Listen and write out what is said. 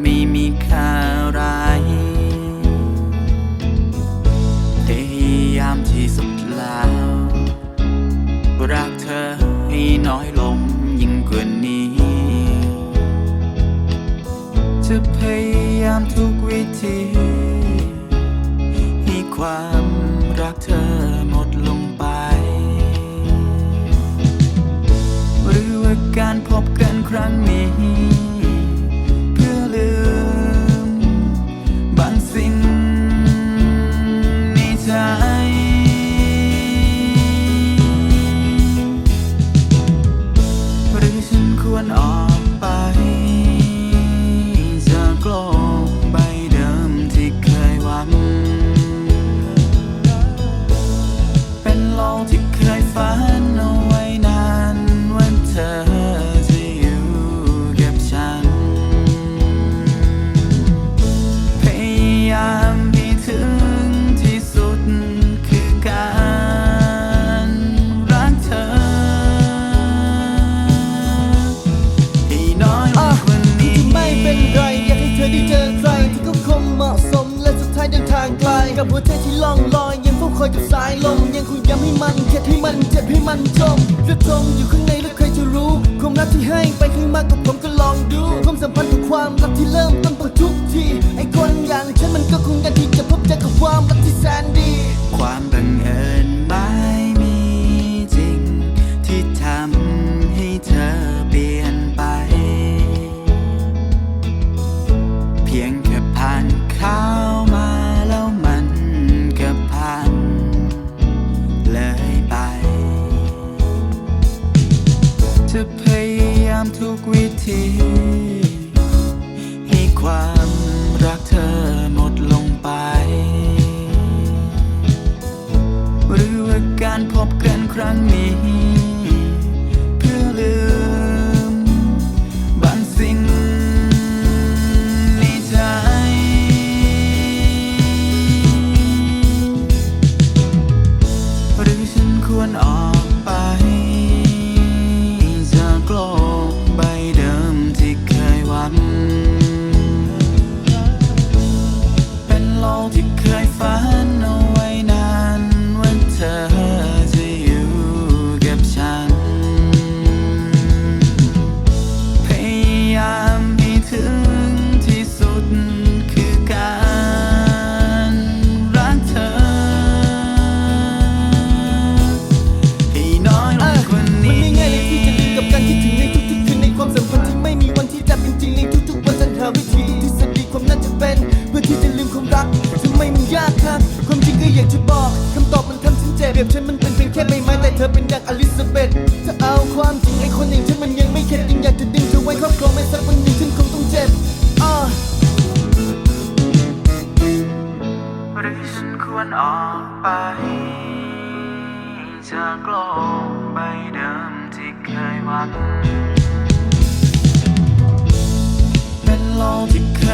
ไม่มีค่าไรพยายามที่สุดแล้ว รักเธอให้น้อยลง ควรออกไป จากโลกใบเดิมที่เคยหวัง เป็นโลกที่เคยฝัน ธอได้เจอใครที่ก็คงเหมาะสม และสุดท้ายเดินทางไกลกับหัวใจที่ล่องลอยยังเฝ้าคอยกับสายลมยังคงย้ำให้มันเข็ดให้มันเจ็บให้มันจมกระจมอยู่ข้างในแล้วใครจะรู้ความรักที่ให้ไปข้างมากกับผมก็ลองดูความสัมพันธ์กับความรักที่เริ่มต้นต้นทุกทีไอ้คนอย่างฉันมันก็คงกันที่จะพบเจอกับความ จะพยายามทุกวิธี ให้ความรักเธอหมดลงไป หรือว่าการพบกันครั้งนี้ เธอเป็นดังอลิซาเบธถ้าเอาความจริงไอ้คนอย่างฉันมันยังไม่เข็ดยังอยากจะดึงเธอไว้ครอบครองไม่สักวันหนึ่งฉันคงต้องเจ็บอ่าหรือฉันควรออกไป จากโลกใบเดิมที่เคยหวังเป็นโลกที่เคยฝันเอา